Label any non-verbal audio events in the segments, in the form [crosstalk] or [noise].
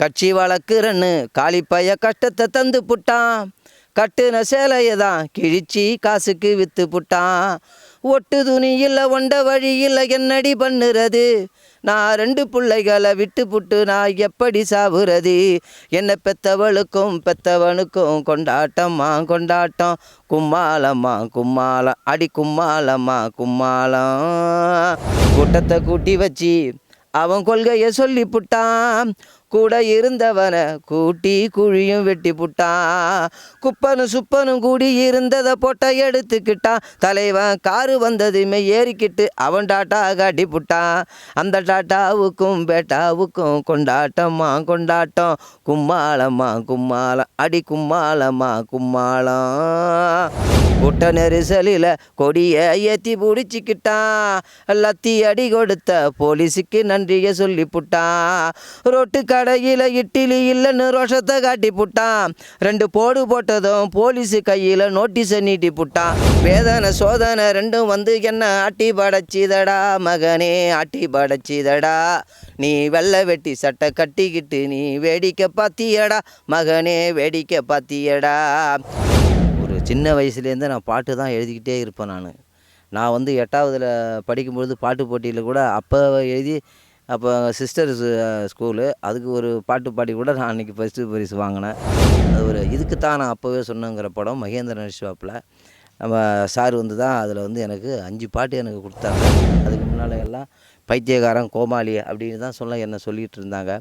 கட்சி வளர்க்குறன்னு காளிப்பைய கஷ்டத்தை தந்து புட்டான். கட்டுன சேலையை தான் கிழிச்சி காசுக்கு விற்று புட்டான். ஒட்டு துணி இல்லை ஒண்ட வழி இல்லை என்னடி பண்ணுறது? நான் ரெண்டு பிள்ளைகளை விட்டு புட்டு நான் எப்படி சாவுறது? என்ன பெத்தவளுக்கும் பெத்தவனுக்கும் கொண்டாட்டம்மா கொண்டாட்டம். கும்மாளம்மா கும்மாளம். அடி கும்மாளம்மா கும்மாளம். கூட்டத்தை கூட்டி வச்சு அவன் கொள்கையை சொல்லி புட்டான். கூட இருந்தவனை கூட்டி குழியும் வெட்டி புட்டான் குப்பனும் சுப்பனும் கூடி இருந்ததை பொட்டை எடுத்துக்கிட்டான் தலைவன் காரு வந்ததுமே ஏறிக்கிட்டு அவன் டாட்டா காட்டி புட்டான் அந்த டாட்டாவுக்கும் பேட்டாவுக்கும் கொண்டாட்டம்மா கொண்டாட்டம். கும்மாளம்மா கும்மாளம் அடி கும்மாளம்மா கும்மாளம். கூட்ட நெரிசலில் கொடியை ஏற்றி பிடிச்சிக்கிட்டான் லத்தி அடி கொடுத்த போலீஸுக்கு நன்றியை சொல்லி புட்டான் ரோட்டு கடையில் இட்டிலி இல்லைன்னு ரோஷத்தை காட்டி புட்டான் ரெண்டு போடு போட்டதும் போலீஸு கையில் நோட்டீஸை நீட்டி புட்டான் வேதனை சோதனை ரெண்டும் வந்து என்ன ஆட்டி படைச்சிதடா மகனே ஆட்டி படைச்சிதடா. நீ வெள்ளை வெட்டி சட்டை கட்டிக்கிட்டு நீ வேடிக்கை பாத்தியடா மகனே வேடிக்கை பாத்தியடா. சின்ன வயசுலேருந்து நான் பாட்டு தான் எழுதிக்கிட்டே இருப்பேன் நான். நான் வந்து எட்டாவதில் படிக்கும்பொழுது பாட்டு போட்டியில் கூட அப்போ எழுதி அப்போ சிஸ்டர் ஸ்கூலு அதுக்கு ஒரு பாட்டு பாடி கூட நான் அன்றைக்கி ஃபஸ்ட்டு பரிசு வாங்கினேன். அது ஒரு இதுக்கு தான் நான் அப்போவே சொன்னேங்கிற படம் மகேந்திரன் ஷாப்பில் நம்ம சார் வந்து தான் அதில் வந்து எனக்கு அஞ்சு பாட்டு எனக்கு கொடுத்தாங்க. அதுக்கு முன்னால் எல்லாம் பைத்தியக்காரன் கோமாளி அப்படின்னு தான் சொல்ல என்ன சொல்லிகிட்டு இருந்தாங்க.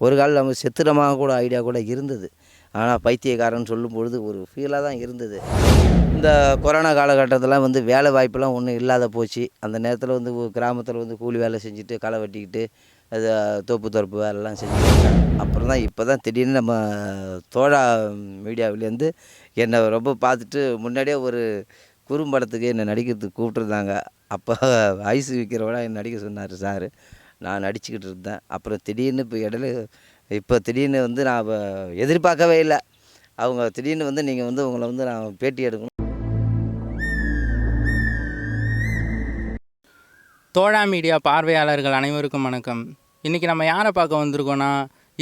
ஒரு காலம் நம்ம செத்துரமாக கூட ஐடியா கூட இருந்தது. ஆனால் பைத்தியக்காரன் சொல்லும் பொழுது ஒரு ஃபீலாக தான் இருந்தது. இந்த கொரோனா காலகட்டத்தில் வந்து வேலை வாய்ப்பெல்லாம் ஒன்றும் இல்லாத போச்சு. அந்த நேரத்தில் வந்து கிராமத்தில் வந்து கூலி வேலை செஞ்சுட்டு களை வெட்டிக்கிட்டு அது தோப்பு தோப்பு வேலைலாம் செஞ்சுட்டு அப்புறம் தான் இப்போ தான் திடீர்னு நம்ம தோழா மீடியாவிலேருந்து என்னை ரொம்ப பார்த்துட்டு முன்னாடியே ஒரு குறும்படத்துக்கு என்னை நடிக்கிறதுக்கு கூப்பிட்ருந்தாங்க அப்போ ஐஸ் விற்கிறவட என்னை நடிக்க சொன்னார் சார். நான் நடிச்சுக்கிட்டு இருந்தேன். அப்புறம் திடீர்னு இப்போ இடையில இப்போ திடீர்னு வந்து நான் எதிர்பார்க்கவே இல்லை. அவங்க திடீர்னு வந்து நீங்கள் வந்து உங்களை வந்து நான் பேட்டி எடுக்கணும். தோழா மீடியா பார்வையாளர்கள் அனைவருக்கும் வணக்கம். இன்றைக்கி நம்ம யாரை பார்க்க வந்திருக்கோன்னா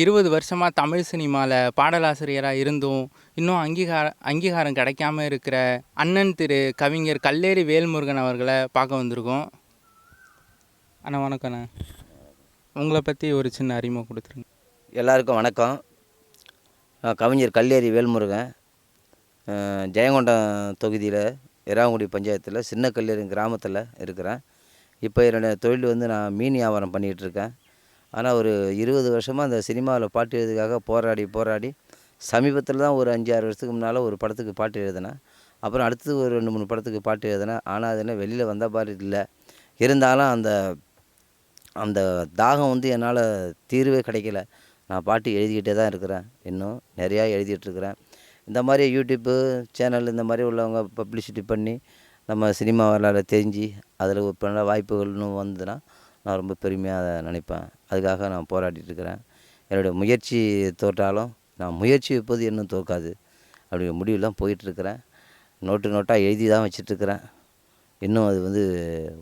இருபது வருஷமாக தமிழ் சினிமாவில் பாடலாசிரியராக இருந்தும் இன்னும் அங்கீகார அங்கீகாரம் கிடைக்காம இருக்கிற அண்ணன் திரு கவிஞர் கல்லேரி வேல்முருகன் அவர்களை பார்க்க வந்திருக்கோம். அண்ணா வணக்கண்ணா. உங்களை பற்றி ஒரு சின்ன அறிமுகம் கொடுத்துருங்க. எல்லாருக்கும் வணக்கம். நான் கவிஞர் கல்லேரி வேல்முருகன். ஜெயங்கொண்டம் தொகுதியில் இராங்குடி பஞ்சாயத்தில் சின்ன கல்லேரி கிராமத்தில் இருக்கிறேன். இப்போ என்னுடைய தொழில் வந்து நான் மீன் வியாபாரம் பண்ணிகிட்ருக்கேன் ஆனால் ஒரு இருபது வருஷமாக அந்த சினிமாவில் பாட்டு எழுதுக்காக போராடி போராடி சமீபத்தில் தான் ஒரு அஞ்சு ஆறு வருஷத்துக்கு முன்னால் ஒரு படத்துக்கு பாட்டு எழுதினேன். அப்புறம் அடுத்து ஒரு ரெண்டு மூணு படத்துக்கு பாட்டு எழுதினேன். ஆனால் அதெல்லாம் வெளியில் வந்த மாதிரி இல்லை. இருந்தாலும் அந்த அந்த தாகம் வந்து என்னால் தீர்வே கிடைக்கல. நான் பாட்டு எழுதிக்கிட்டே தான் இருக்கிறேன். இன்னும் நிறையா எழுதிட்டு இந்த மாதிரி யூடியூப்பு சேனல் இந்த மாதிரி உள்ளவங்க பப்ளிசிட்டி பண்ணி நம்ம சினிமா வரலாறு தெரிஞ்சு அதில் ஒரு பண்ண வாய்ப்புகள்னு வந்ததுன்னா நான் ரொம்ப பெருமையாக அதை நினைப்பேன். அதுக்காக நான் போராடிட்டு இருக்கிறேன். என்னுடைய முயற்சி தோற்றாலும் நான் முயற்சி வைப்பது இன்னும் தோற்காது. அப்படி முடிவுலாம் போயிட்டுருக்கிறேன். நோட்டு நோட்டாக எழுதி தான் வச்சிட்ருக்கிறேன் இன்னும் அது வந்து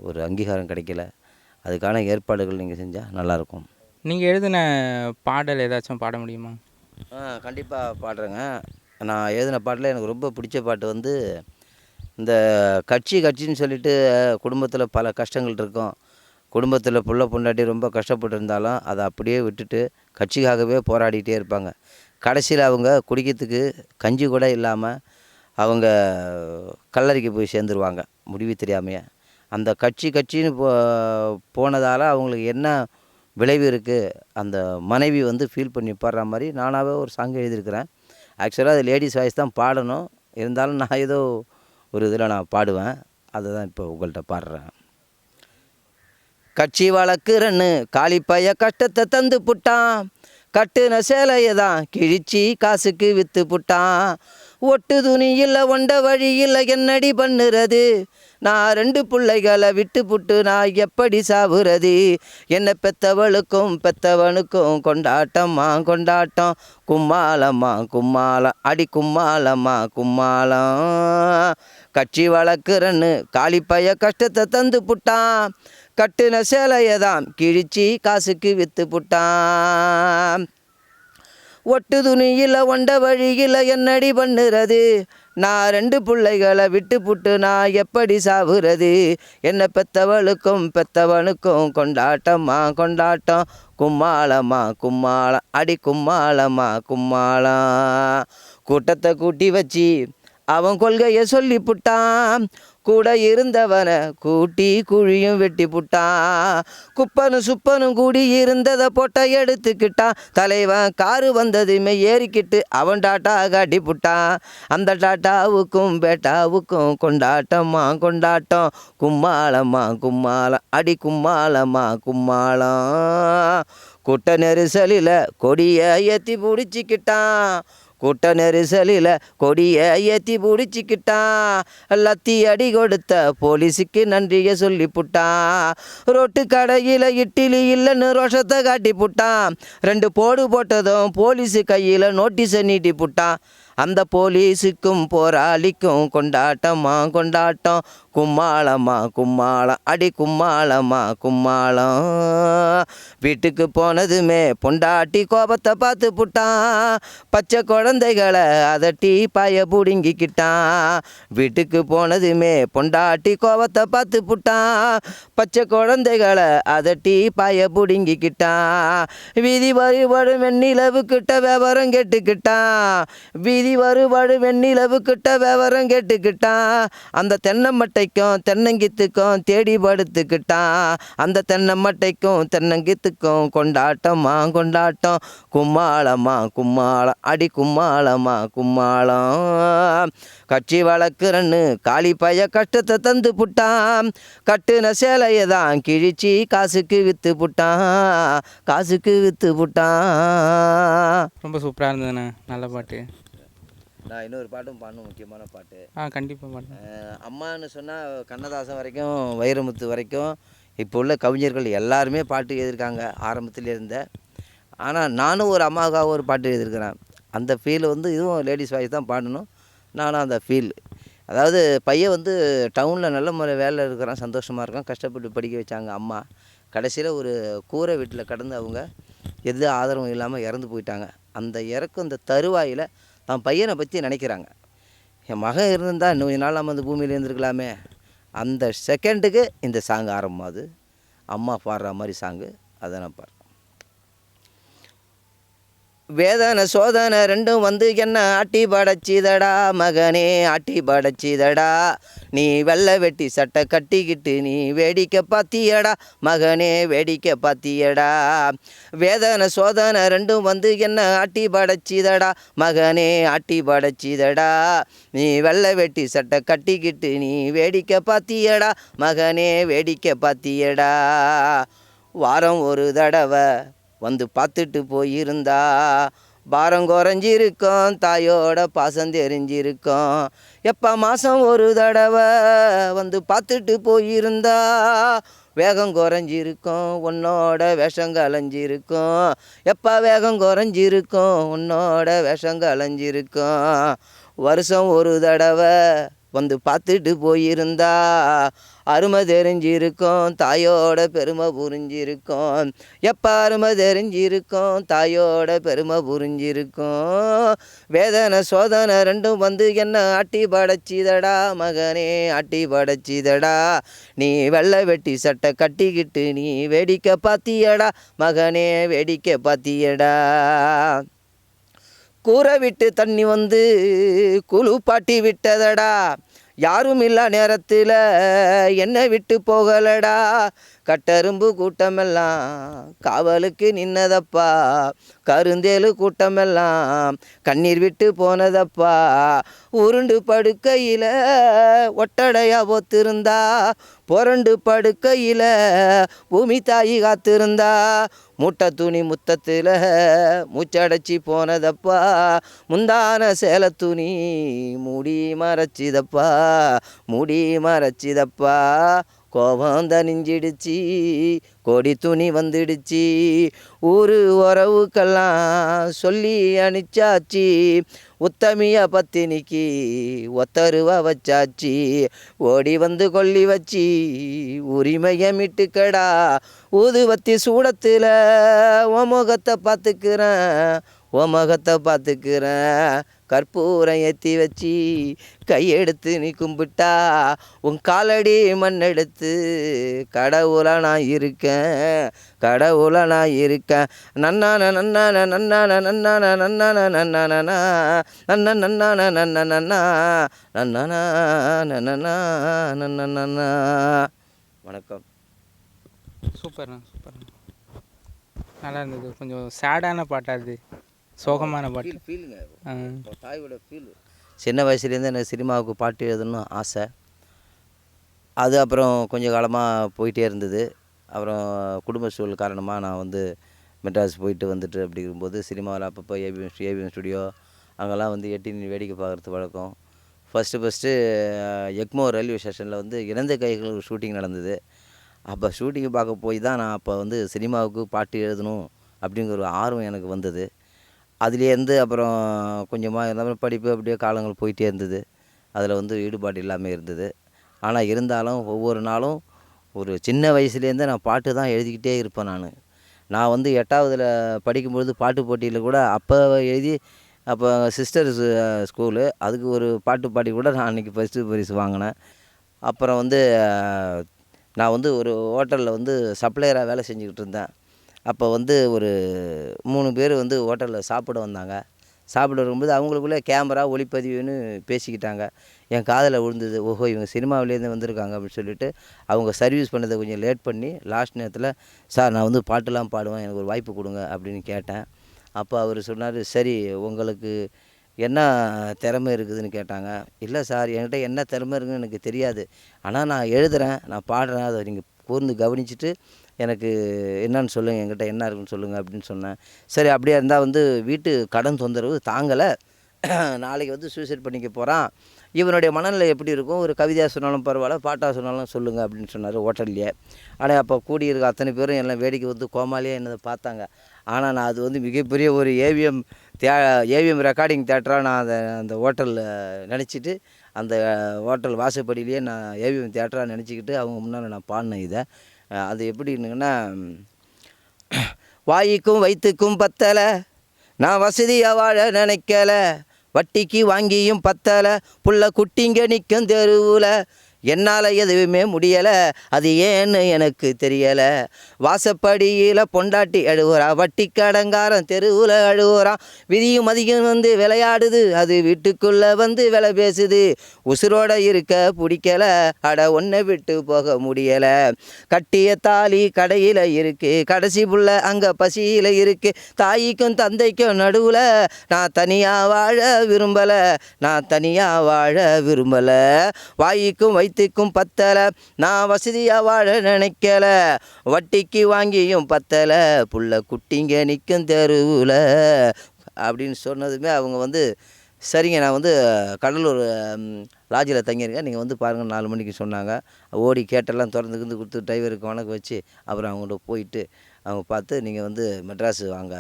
ஒரு அங்கீகாரம் கிடைக்கல. அதுக்கான ஏற்பாடுகள் நீங்கள் செஞ்சால் நல்லாயிருக்கும். நீங்கள் எழுதின பாடல் ஏதாச்சும் பாட முடியுமா? ஆ கண்டிப்பாக பாடுறேங்க. நான் எழுதின பாட்டில் எனக்கு ரொம்ப பிடிச்ச பாட்டு வந்து இந்த கட்சி கட்சின்னு சொல்லிட்டு குடும்பத்தில் பல கஷ்டங்கள் இருக்கும். குடும்பத்தில் புள்ள பொண்டாட்டி ரொம்ப கஷ்டப்பட்டு இருந்தாலும் அதை அப்படியே விட்டுட்டு கட்சிக்காகவே போராடிட்டே இருப்பாங்க. கடைசியில் அவங்க குடிக்கிறதுக்கு கஞ்சி கூட இல்லாமல் அவங்க கல்லறைக்கு போய் சேர்ந்துருவாங்க. முடிவு தெரியாமையே. அந்த கட்சி கட்சின்னு போ போனதால் அவங்களுக்கு என்ன விளைவு இருக்குது அந்த மனைவி வந்து ஃபீல் பண்ணி பாடுற மாதிரி நானாகவே ஒரு சாங் எழுதியிருக்கிறேன். ஆக்சுவலாக அது லேடிஸ் வாய்ஸ் தான் பாடணும். இருந்தாலும் நான் ஏதோ ஒரு இதில் நான் பாடுவேன். அதை தான் இப்போ உங்கள்கிட்ட பாடுறேன். கட்சி வழக்குறன்னு காளிப்பைய கஷ்டத்தை தந்து புட்டான். கட்டுன சேலையை தான் கிழிச்சி காசுக்கு விற்று புட்டான். ஒட்டு துணி இல்லை ஒண்ட வழி இல்லை என்னடி பண்ணுறது? நான் ரெண்டு பிள்ளைகளை விட்டு புட்டு நான் எப்படி சாவுறது? என்னை பெத்தவளுக்கும் பெத்தவனுக்கும் கொண்டாட்டம்மா கொண்டாட்டம். கும்மாளம்மா கும்மாளம். அடி கும்மாளம்மா கும்மாளம். கட்சி வளர்க்குறன்னு காளிப்பைய கஷ்டத்தை தந்து புட்டான். கட்டுன சேலையை தான் கிழிச்சி காசுக்கு விற்று புட்டான். ஒட்டு துணியில் ஒண்ட வழியில் என்னடி பண்ணுறது? நான் ரெண்டு பிள்ளைகளை விட்டு புட்டு நான் எப்படி சாவுறது? என்ன பெத்தவளுக்கும் பெத்தவனுக்கும் கொண்டாட்டம்மா கொண்டாட்டம்? கும்மாளம்மா கும்மாளம் அடி கும்மாளம்மா கும்மாளம் கூட்டத்தை கூட்டி வச்சு அவன் கொள்கையை சொல்லி புட்டான் கூட இருந்தவனை கூட்டி குழியும் வெட்டி புட்டான் குப்பனும் சுப்பனும் கூடி இருந்ததை பொட்டை எடுத்துக்கிட்டான் தலைவன் காரு வந்ததுமே ஏறிக்கிட்டு அவன் டாட்டா காட்டி புட்டான் அந்த டாட்டாவுக்கும் பேட்டாவுக்கும் கொண்டாட்டம்மா கொண்டாட்டம். கும்மாளம்மா கும்மாளம் அடி கும்மாளம்மா கும்மாளம். கூட்ட நெரிசலில் கொடியை ஏற்றி பிடிச்சிக்கிட்டான். கூட்ட நெரிசலில் கொடியை ஏற்றி பிடிச்சிக்கிட்டான் லத்தி அடி கொடுத்த போலீஸுக்கு நன்றியை சொல்லிப்புட்டான் ரோட்டு கடையில் இட்லி இல்லைன்னு ரோஷத்தை காட்டி புட்டான் ரெண்டு போடு போட்டதும் போலீஸு கையில் நோட்டீஸை நீட்டி புட்டான் அந்த போலீஸுக்கும் போராளிக்கும் கொண்டாட்டமா கொண்டாட்டம்? கும்மாளம்மா கும்மாளம். அடி கும்மாளம்மா கும்மாளம். வீட்டுக்கு போனதுமே பொண்டாட்டி கோபத்தை பார்த்து புட்டான் பச்சை குழந்தைகளை அதட்டி பாய பிடுங்கிக்கிட்டான் வீட்டுக்கு போனதுமே பொண்டாட்டி கோபத்தை பார்த்து புட்டான் பச்சை குழந்தைகளை அதட்டி பாய பிடுங்கிக்கிட்டான் வீதி வழிபடும் வெண்ணிலவு கிட்ட விவரம் கேட்டுக்கிட்டான் வீதி வருவாடு வெண்ணிலவு கிட்ட விவரம் கேட்டுக்கிட்டான் அந்த தென்னமட்டைக்கும் தென்னங்கித்துக்கும் தேடி படுத்துக்கிட்டான் அந்த தென்னமட்டைக்கும் தென்னங்கித்துக்கும் கொண்டாட்டமா கொண்டாட்டம். கும்மாளம்மா கும்மாளம் அடி கும்மாளம்மா கும்மாளம். கட்சி வளர்க்குறன்னு காளி பைய கஷ்டத்தை தந்து புட்டான் கட்டுன சேலையை தான் கிழிச்சி காசுக்கு விற்று புட்டான் காசுக்கு விற்று புட்டான் ரொம்ப சூப்பராக இருந்ததுண்ணே நல்ல பாட்டு. நான் இன்னொரு பாட்டும் பாடணும் முக்கியமான பாட்டு. ஆ கண்டிப்பாக அஹ் அம்மான்னு சொன்னால் கண்ணதாசன் வரைக்கும் வைரமுத்து வரைக்கும் இப்போ உள்ள கவிஞர்கள் எல்லாருமே பாட்டு எழுதியிருக்காங்க ஆரம்பத்தில் இருந்த. ஆனால் நானும் ஒரு அம்மாவுக்காக ஒரு பாட்டு எழுதியிருக்கிறேன். அந்த ஃபீல் வந்து இதுவும் லேடிஸ் வாய்ஸ் தான் பாடணும். நானும் அந்த ஃபீல் அதாவது பையன் வந்து டவுனில் நல்ல முறை வேலை இருக்கிறான் சந்தோஷமாக இருக்கான் கஷ்டப்பட்டு படிக்க வச்சாங்க அம்மா. கடைசியில் ஒரு கூரை வீட்டில் கடந்து அவங்க எந்த ஆதரவும் இல்லாமல் இறந்து போயிட்டாங்க. அந்த இறக்கும் இந்த தருவாயில் தன் பையனை பற்றி நினைக்கிறாங்க. என் மகன் இருந்தால் இன்னும் நாள் நம்ம அந்த பூமியில் இருந்திருக்கலாமே. அந்த செகண்டுக்கு இந்த சாங் ஆரம்பமாகுது அம்மா பாடுற மாதிரி சாங்கு அதை. நான் பாடுறேன். வேதனை சோதனை ரெண்டும் வந்து என்ன? ஆட்டி படைச்சிதடா மகனே ஆட்டி படைச்சிதடா. நீ வெள்ளை வெட்டி சட்டை கட்டிக்கிட்டு நீ வேடிக்கை பாத்தியடா மகனே வேடிக்கை பாத்தியடா. வேதனை சோதனை ரெண்டும் வந்து என்ன? ஆட்டி படைச்சிதடா மகனே ஆட்டி படைச்சிதடா. நீ வெள்ளை வெட்டி சட்டை கட்டிக்கிட்டு நீ வேடிக்கை பாத்தியடா மகனே வேடிக்கை பாத்தியடா. வாரம் ஒரு தடவை வந்து பார்த்துட்டு போயிருந்தா. பாரம் குறைஞ்சிருக்கும் தாயோட பாசம் தெரிஞ்சிருக்கும். எப்போ மாதம் ஒரு தடவை வந்து பார்த்துட்டு போயிருந்தா. வேகம் குறைஞ்சிருக்கும் உன்னோட விஷம் கலைஞ்சிருக்கும். எப்போ வேகம் குறைஞ்சிருக்கும் உன்னோட விஷம் கலைஞ்சிருக்கும். வருஷம் ஒரு தடவை வந்து பார்த்துட்டு போயிருந்தா. அருமை தெரிஞ்சிருக்கோம் தாயோட பெருமை புரிஞ்சிருக்கோம். எப்போ அருமை தெரிஞ்சிருக்கும் தாயோட பெருமை புரிஞ்சிருக்கோம். வேதனை சோதனை ரெண்டும் வந்து என்ன ஆட்டி படைச்சிதடா மகனே ஆட்டி படைச்சிதடா. நீ வெள்ளை வெட்டி சட்டை கட்டிக்கிட்டு நீ வேடிக்கை பாத்தியடா மகனே வேடிக்கை பாத்தியடா. கூரை விட்டு தண்ணி வந்து குளிப்பாட்டி விட்டதடா. யாரும் இல்லா நேரத்தில். என்னை விட்டு போகலடா. கட்டரும்பு கூட்டமெல்லாம் காவலுக்கு நின்னதப்பா. கருந்தேலு கூட்டமெல்லாம் கண்ணீர் விட்டு போனதப்பா. உருண்டு படுக்கையில் ஒட்டடையா ஒத்திருந்தா. புரண்டு படுக்கையில் பூமி தாயி காத்திருந்தா. முட்டை துணி முத்தத்தில் மூச்சடைச்சி போனதப்பா. முந்தான சேல துணி மூடி மறைச்சிதப்பா. மூடி மறைச்சிதப்பா. கோபம் தனிஞ்சிடுச்சு கொடி துணி வந்துடுச்சு ஊரு உறவுக்கெல்லாம் சொல்லி அனுச்சாச்சு உத்தமிய பத்தினிக்கு ஒத்தருவா வச்சாச்சு ஓடி வந்து கொல்லி வச்சு உரிமையை மிட்டுக்கடா ஊதுவத்தி சூடத்தில் உன் முகத்தை பார்த்துக்கிறேன் ஓ முகத்தை பார்த்துக்கிறேன். கற்பூரம் ஏற்றி வச்சு கையெடுத்து நீ கும்பிட்டா உன் காலடி மண்ணெடுத்து கடவுளா நான் இருக்கேன் கடவுளாக நான் இருக்கேன் நன்னான நன்னான நன்னான நன்னான நன்னான நன்னானா நன்ன நன்னான நன்ன நன்னா நன்னானா நன்னனா நன்னனா வணக்கம் சூப்பர்ண்ணா சூப்பர்ண்ணா நல்லா இருந்தது கொஞ்சம் சேடான பாட்டா இது சோகமான பாட்டு. ஃபீலுங்க. தாயோட ஃபீல் சின்ன வயசுலேருந்து எனக்கு சினிமாவுக்கு பாட்டு எழுதணும்னு ஆசை. அது அப்புறம் கொஞ்சம் காலமாக போயிட்டே இருந்தது. அப்புறம் குடும்ப சூழல் காரணமாக நான் வந்து மெட்ராஸ் போயிட்டு வந்துட்டு அப்படிங்கும்போது சினிமாவில் அப்பப்போ ஏபிஎம் ஏபிஎம் ஸ்டுடியோ அங்கெல்லாம் வந்து எட்டி நின்னு வேடிக்கை பார்க்குறது வழக்கம். ஃபஸ்ட்டு ஃபஸ்ட்டு எக்மோ ரயில்வே ஸ்டேஷனில் வந்து இறந்த கைகள் ஷூட்டிங் நடந்தது. அப்போ ஷூட்டிங் பார்க்க போய் தான் நான் அப்போ வந்து சினிமாவுக்கு பாட்டு எழுதணும் அப்படிங்கிற ஒரு ஆர்வம் எனக்கு வந்தது. அதுலேருந்து அப்புறம் கொஞ்சமாக இருந்தாலும் படிப்பு அப்படியே காலங்கள் போயிட்டே இருந்தது. அதில் வந்து ஈடுபாடு இல்லாமல் இருந்தது. ஆனால் இருந்தாலும் ஒவ்வொரு நாளும் ஒரு சின்ன வயசுலேருந்தே நான் பாட்டு தான் எழுதிக்கிட்டே இருப்பேன் நான். நான் வந்து எட்டாவதில் படிக்கும்பொழுது பாட்டு போட்டியில் கூட அப்போ எழுதி அப்போ சிஸ்டர் ஸ்கூலு அதுக்கு ஒரு பாட்டு பாடி கூட நான் அன்றைக்கி ஃபஸ்ட்டு பரிசு வாங்கினேன். அப்புறம் வந்து நான் வந்து ஒரு ஹோட்டலில் வந்து சப்ளையராக வேலை செஞ்சுக்கிட்டு இருந்தேன். அப்போ வந்து ஒரு மூணு பேர் வந்து ஹோட்டலில் சாப்பிட வந்தாங்க. சாப்பிட வரும்போது அவங்களுக்குள்ளே கேமரா ஒளிப்பதிவுன்னு பேசிக்கிட்டாங்க. என் காதில் விழுந்தது. ஓஹோ இவங்க சினிமாவிலேருந்து வந்திருக்காங்க அப்படின்னு சொல்லிட்டு அவங்க சர்வீஸ் பண்ணதை கொஞ்சம் லேட் பண்ணி லாஸ்ட் நேரத்தில் சார் நான் வந்து பாட்டுலாம் பாடுவேன். எனக்கு ஒரு வாய்ப்பு கொடுங்க அப்படின்னு கேட்டேன். அப்போ அவர் சொன்னார் சரி உங்களுக்கு என்ன திறமை இருக்குதுன்னு கேட்டாங்க. இல்லை சார் என்கிட்ட என்ன திறமை இருக்குதுன்னு எனக்கு தெரியாது. ஆனால் நான் எழுதுகிறேன் நான் பாடுறேன். அதை நீங்கள் கூர்ந்து கவனிச்சுட்டு எனக்கு என்னன்னு சொல்லுங்கள் என்கிட்ட என்ன இருக்குன்னு சொல்லுங்கள் அப்படின்னு சொன்னேன். சரி அப்படியே இருந்தால் வந்து வீட்டு கடன் தொந்தரவு தாங்கலை. [clears throat] நாளைக்கு வந்து சூசைட் பண்ணிக்க போகிறான் இவனுடைய மனநிலை எப்படி இருக்கும்? ஒரு கவிதையாக சொன்னாலும் பரவாயில்ல பாட்டாக சொன்னாலும் சொல்லுங்கள் அப்படின்னு சொன்னார் ஹோட்டல்லையே ஆனால் அப்போ கூடியிருக்க அத்தனை பேரும் எல்லாம் வேடிக்கை வந்து கோமாளியாக என்னதை பார்த்தாங்க. ஆனால் நான் அது வந்து மிகப்பெரிய ஒரு ஏவிஎம் தே ஏவிஎம் ரெக்கார்டிங் தேட்டராக நான் அதை அந்த ஹோட்டலில் நினச்சிட்டு அந்த ஹோட்டல் வாசப்படியிலேயே நான் ஏவிஎம் தேட்டராக நினச்சிக்கிட்டு அவங்க முன்னால் நான் பாடினேன் இதை. அது எப்படின்னுங்கன்னா வாய்க்கும் வயிற்றுக்கும் பத்தலை நான் வசதியாக வாழ நினைக்கல வட்டிக்கு வாங்கியும் பத்தலை புள்ள குட்டிங்க நிற்கும் தெருவில் என்னால் எதுவுமே முடியலை. அது ஏன்னு எனக்கு தெரியலை. வாசப்படியில் பொண்டாட்டி அழுகுறா வட்டி கடங்காரன் தெருவில் அழுகுறான் விதியும் அதிகம் வந்து விளையாடுது அது வீட்டுக்குள்ளே வந்து விலை பேசுது. உசுரோட இருக்க பிடிக்கல அட ஒன்றை விட்டு போக முடியலை. கட்டிய தாலி கடையில் இருக்குது கடைசி புள்ள அங்கே பசியில் இருக்குது தாய்க்கும் தந்தைக்கும் நடுவில் நான் தனியாக வாழ விரும்பலை நான் தனியாக வாழ விரும்பலை. வாய்க்கும் வயிற்றுக்கும் பத்தலை. நான் வசதியாக வாழ நினைக்கல. வட்டிக்கு வாங்கியும் பத்தலை. புள்ள குட்டிங்க நிற்கும் தெருவில். அப்படின்னு சொன்னதுமே அவங்க வந்து சரிங்க நான் வந்து கடலூர் லாட்ஜில் தங்கியிருக்கேன். நீங்கள் வந்து பாருங்கள் நாலு மணிக்கு சொன்னாங்க. ஓடி கேட்டெல்லாம் திறந்து கிந்து கொடுத்து டிரைவருக்கு வணக்கம் வச்சு அப்புறம் அவங்கள்ட்ட போயிட்டு அவங்க பார்த்து நீங்கள் வந்து மெட்ராஸ் வாங்க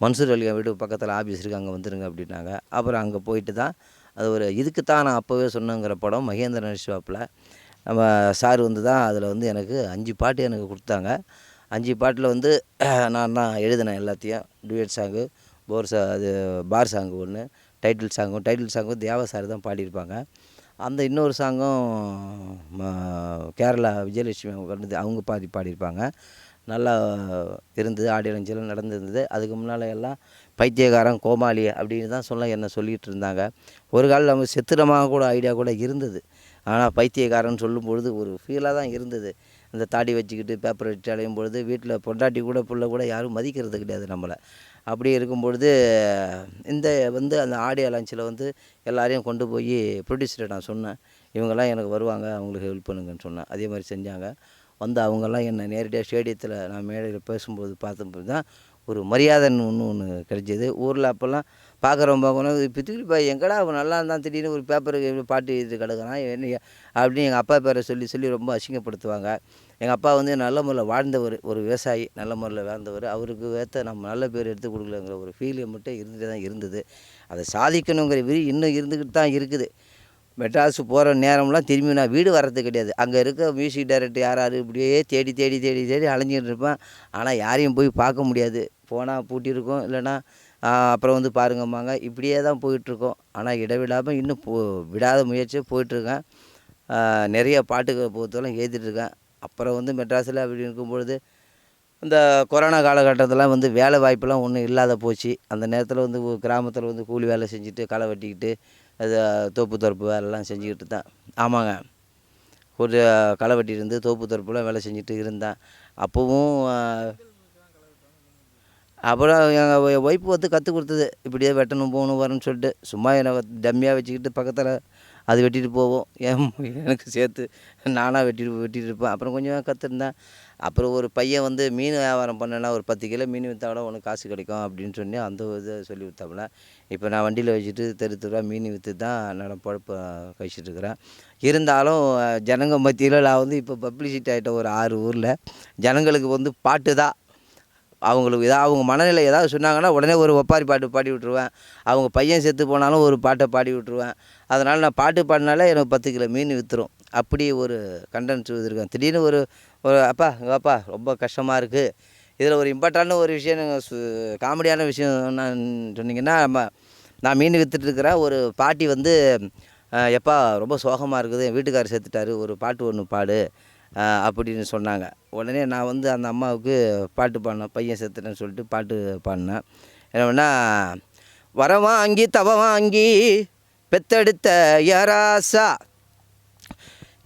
மன்சூர் அலிகா வீடு பக்கத்தில் ஆஃபீஸ் இருக்குது அங்கே வந்துருங்க அப்படின்னாங்க. அப்புறம் அங்கே போயிட்டு தான் அது ஒரு இதுக்கு தான் நான் அப்போவே சொன்னேங்கிற படம் மகேந்திர நடிச்சுவாப்பில் நம்ம சார் வந்து தான் அதில் வந்து எனக்கு அஞ்சு பாட்டு எனக்கு கொடுத்தாங்க. அஞ்சு பாட்டில் வந்து [clears throat] நான் தான் எழுதினேன் எல்லாத்தையும். டூயட் சாங்கு போர் சா அது பார் சாங்கு ஒன்று டைட்டில் சாங்கும் டைட்டில் சாங்கும் தேவா சார் தான் பாடியிருப்பாங்க. அந்த இன்னொரு சாங்கும் கேரளா விஜயலட்சுமி அவங்க வந்து அவங்க பாடி பாடியிருப்பாங்க. நல்லா இருந்தது ஆடியோ லஞ்செல்லாம் நடந்திருந்தது. அதுக்கு முன்னால் எல்லாம் பைத்தியக்காரன் கோமாளி அப்படின்னு தான் சொல்ல என்ன சொல்லிகிட்டு இருந்தாங்க. ஒரு காலம் நம்ம செத்துடமாக கூட ஐடியா கூட இருந்தது. ஆனால் பைத்தியக்காரன் சொல்லும் பொழுது ஒரு ஃபீலாக தான் இருந்தது. அந்த தாடி வச்சுக்கிட்டு பேப்பர் வச்சு அலையும் பொழுது வீட்டில் பொண்டாட்டி கூட பிள்ளை கூட யாரும் மதிக்கிறது கிடையாது நம்மளை. அப்படி இருக்கும் பொழுது இந்த வந்து அந்த ஆடியோ லான்ச்சில் வந்து எல்லாரையும் கொண்டு போய் ப்ரொடியூசரை நான் சொன்னேன். இவங்கெல்லாம் எனக்கு வருவாங்க அவங்களுக்கு ஹெல்ப் பண்ணுங்கன்னு சொன்னேன். அதே மாதிரி செஞ்சாங்க. வந்து அவங்கெல்லாம் என்னை நேரடியாக ஸ்டேடியத்தில் நான் மேடையில் பேசும்போது பார்த்தபோது தான் ஒரு மரியாதைன்னு ஒன்று ஒன்று கிடைச்சிது. ஊரில் அப்போல்லாம் பார்க்குறவன் பார்க்கணும் பித்திரி பாய் எங்கடா அவன் நல்லா இருந்தான் திடீர்னு ஒரு பேப்பருக்கு பாட்டு இது கிடக்குறான் என்ன அப்படின்னு எங்கள் அப்பா பேரை சொல்லி சொல்லி ரொம்ப அசிங்கப்படுத்துவாங்க. எங்கள் அப்பா வந்து நல்ல முறையில் வாழ்ந்தவர் ஒரு விவசாயி நல்ல முறையில் வாழ்ந்தவர். அவருக்கு ஏற்ற நம்ம நல்ல பேர் எடுத்து கொடுக்கலங்கிற ஒரு ஃபீலிங் மட்டும் இருந்துட்டு தான் இருந்தது. அதை சாதிக்கணுங்கிற விரி இன்னும் இருந்துக்கிட்டு தான் இருக்குது. மெட்ராஸு போகிற நேரம்லாம் திரும்பி நான் வீடு வர்றது கிடையாது. அங்கே இருக்க மியூசிக் டைரக்டர் யார் யார் இப்படியே தேடி தேடி தேடி தேடி அலைஞ்சிட்டு இருப்பேன். ஆனால் யாரையும் போய் பார்க்க முடியாது. போனால் பூட்டியிருக்கும் இல்லைன்னா அப்புறம் வந்து பாருங்கம்மாங்க இப்படியே தான் போயிட்டுருக்கோம். ஆனால் இடைவிடாமல் இன்னும் போ விடாத முயற்சியாக போயிட்டுருக்கேன். நிறைய பாட்டுகளை பொறுத்தவரை எழுதிட்டுருக்கேன் அப்புறம் வந்து மெட்ராஸில் அப்படி இருக்கும் பொழுது இந்த கொரோனா காலகட்டத்தில் வந்து வேலை வாய்ப்பெல்லாம் ஒன்றும் இல்லாத போச்சு. அந்த நேரத்தில் வந்து கிராமத்தில் வந்து கூலி வேலை செஞ்சுட்டு களை வெட்டிக்கிட்டு அது தோப்பு துறப்பு வேலைலாம் செஞ்சுக்கிட்டு தான். ஆமாங்க. ஒரு களை வெட்டியிருந்து தோப்பு துறப்புலாம் வேலை செஞ்சுட்டு இருந்தேன். அப்போவும் அப்புறம் எங்கள் ஒய்ஃப் வந்து கற்றுக் கொடுத்தது. இப்படியே வெட்டணும் போகணும் வரணும்னு சொல்லிட்டு சும்மா என்னை டம்மியாக வச்சுக்கிட்டு பக்கத்தில் அது வெட்டிட்டு போவோம். என் எனக்கு சேர்த்து நானாக வெட்டிட்டு வெட்டிட்டு இருப்பேன். அப்புறம் கொஞ்சம் கற்றுருந்தேன் அப்புறம் ஒரு பையன் வந்து மீன் வியாபாரம் பண்ணேன்னா ஒரு பத்து கிலோ மீன் விற்றா கூட உனக்கு காசு கிடைக்கும் அப்படின்னு சொல்லி அந்த இதை சொல்லி விற்றாப்புல இப்போ நான் வண்டியில் வச்சுட்டு தெரு தெருவாக மீன் விற்று தான் என்னோடய பொழப்ப கழிச்சிட்ருக்குறேன் இருந்தாலும் ஜனங்கள் ஜனங்க மத்தியில் நான் வந்து இப்போ பப்ளிசிட்டி ஆகிட்ட ஒரு ஆறு ஊரில் ஜனங்களுக்கு வந்து பாட்டு தான். அவங்களுக்கு ஏதாவது அவங்க மனநிலை ஏதாவது சொன்னாங்கன்னா உடனே ஒரு ஒப்பாரி பாட்டு பாடி விட்ருவேன் அவங்க பையன் செத்து போனாலும் ஒரு பாட்டை பாடி விட்ருவேன் அதனால் நான் பாட்டு பாடினாலே எனக்கு பத்து கிலோ மீன் விற்றுரும் அப்படி ஒரு கண்டென்ட் இருக்கேன் திடீர்னு ஒரு ஒரு அப்பா இங்க ரொம்ப கஷ்டமாக இருக்குது இதில் ஒரு இம்பார்ட்டான ஒரு விஷயம் நீங்க சு காமெடியான விஷயம் நான் சொன்னீங்கன்னா நம்ம நான் மீன் வித்துட்டு இருக்கிறேன் ஒரு பாட்டி வந்து எப்பா ரொம்ப சோகமாக இருக்குது என் வீட்டுக்காரர் செத்துட்டாரு ஒரு பாட்டு ஒன்று பாடு அப்படின்னு சொன்னாங்க. உடனே நான் வந்து அந்த அம்மாவுக்கு பாட்டு பாடினேன் பையன் செத்துட்டேன்னு சொல்லிட்டு பாட்டு பாடினேன். என்னன்னா வர வாங்கி தவ வாங்கி பெத்தெடுத்த யராசா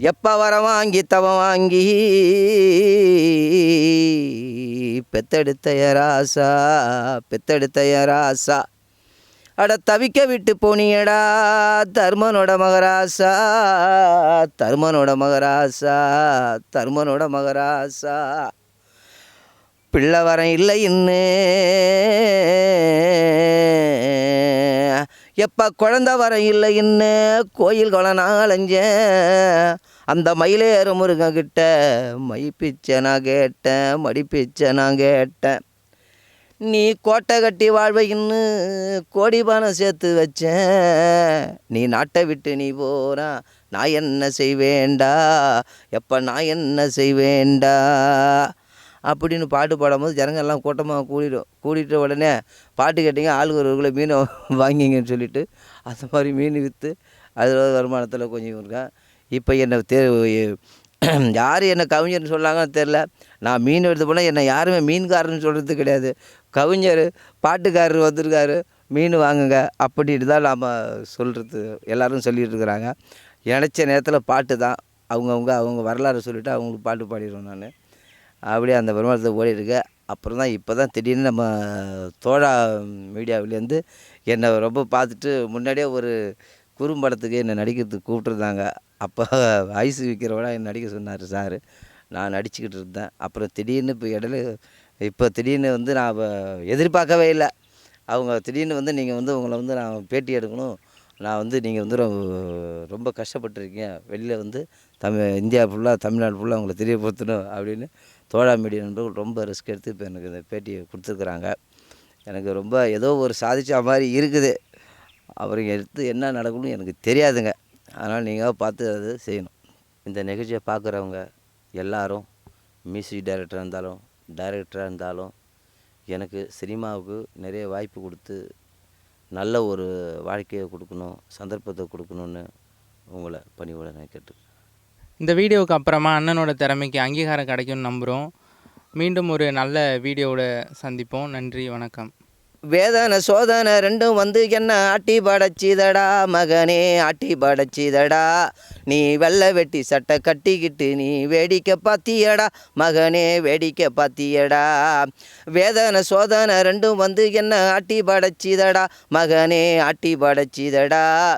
எப்போ வர வாங்கி தவ வாங்கி? பெத்தெடுத்த யராசா பெத்தெடுத்த யராசா அட தவிக்க விட்டு போனியடா தர்மனோட மகராசா தர்மனோட மகராசா தர்மனோட மகராசா. பிள்ளை வரம் இல்லை இன்னு. எப்போ குழந்த வரம் இல்லை இன்னு. கோயில் குளம் நான் அலைஞ்சேன் அந்த மயிலேறு முருகக்கிட்ட மை பிச்சை நான் கேட்டேன் மடி பிச்சை நான் கேட்டேன். நீ கோட்டை கட்டி வாழ்வைன்னு கோடி பானம் சேர்த்து வச்சேன். நீ நாட்டை விட்டு நீ போனா நான் என்ன செய்வேண்டா? எப்போ நான் என்ன செய்வேண்டா? அப்படின்னு பாட்டு பாடும்போது ஜனங்க எல்லாம் கூட்டமாக கூடிடும். கூடிட்ட உடனே பாட்டு கேட்டிங்க ஆளுக்கு ஒரு கிலோ மீனை வாங்கிங்கன்னு சொல்லிட்டு அந்த மாதிரி மீன் விற்று அதில் வருமானத்தில் கொஞ்சம் இருக்கேன் இப்போ என்னை தே யார் என்னை கவிஞர்னு சொல்லாங்கன்னு தெரில நான் மீன் எடுத்து போனால் என்னை யாருமே மீன்காரன்னு சொல்கிறது கிடையாது. கவிஞர் பாட்டுக்காரர் வந்திருக்காரு மீன் வாங்குங்க அப்படின்ட்டு தான் நாம் சொல்கிறது எல்லோரும் சொல்லிகிட்டு இருக்கிறாங்க. நினச்ச நேரத்தில் பாட்டு தான். அவங்கவுங்க அவங்க வரலாறு சொல்லிவிட்டு அவங்களுக்கு பாட்டு பாடிடுவேன் நான். அப்படியே அந்த வருமானத்தை ஓடிட்டுருக்கேன் அப்புறம் தான் இப்போ தான் திடீர்னு நம்ம தோழா மீடியாவிலேருந்து என்னை ரொம்ப பார்த்துட்டு முன்னாடியே ஒரு குறும்படத்துக்கு என்னை நடிக்கிறதுக்கு கூப்பிட்ருந்தாங்க அப்போ ஐஸ் விற்கிறவட என்னை நடிக்க சொன்னார் சார் நான் நடிச்சுக்கிட்டு இருந்தேன். அப்புறம் திடீர்னு இப்போ இடையில இப்போ திடீர்னு வந்து நான் எதிர்பார்க்கவே இல்லை. அவங்க திடீர்னு வந்து நீங்கள் வந்து உங்களை வந்து நான் பேட்டி எடுக்கணும். நான் வந்து நீங்கள் வந்து ரொம்ப ரொம்ப கஷ்டப்பட்டிருக்கீங்க. வெளியில் வந்து தமிழ் இந்தியா ஃபுல்லாக தமிழ்நாடு ஃபுல்லாக உங்களை தெரியப்படுத்தணும் அப்படின்னு தோழா மீடியா நண்பர்கள் ரொம்ப ரிஸ்க் எடுத்து இப்போ எனக்கு இந்த பேட்டியை கொடுத்துருக்குறாங்க. எனக்கு ரொம்ப ஏதோ ஒரு சாதிச்ச மாதிரி இருக்குது. அப்புறம் எடுத்து என்ன நடக்கணும்னு எனக்கு தெரியாதுங்க. அதனால் நீங்கள் பார்த்து அது செய்யணும். இந்த நிகழ்ச்சியை பார்க்குறவங்க எல்லாரும் மியூசிக் டைரக்டராக இருந்தாலும் டைரக்டராக இருந்தாலும் எனக்கு சினிமாவுக்கு நிறைய வாய்ப்பு கொடுத்து நல்ல ஒரு வாழ்க்கையை கொடுக்கணும் சந்தர்ப்பத்தை கொடுக்கணுன்னு உங்களை பணிவோட நான் கேட்டு இந்த வீடியோவுக்கு அப்புறமா அண்ணனோட திறமைக்கு அங்கீகாரம் கிடைக்கும்னு நம்புகிறோம் மீண்டும் ஒரு நல்ல வீடியோவோட சந்திப்போம். நன்றி வணக்கம். வேதனை சோதனை ரெண்டும் வந்து என்ன? ஆட்டி படைச்சிதடா மகனே ஆட்டி படைச்சிதடா. நீ வெள்ளை வெட்டி சட்டை கட்டிக்கிட்டு நீ வேடிக்கை பாத்தியடா மகனே வேடிக்கை பாத்தியடா. வேதனை சோதனை ரெண்டும் வந்து என்ன? ஆட்டி படைச்சிதடா மகனே ஆட்டி படைச்சிதடா.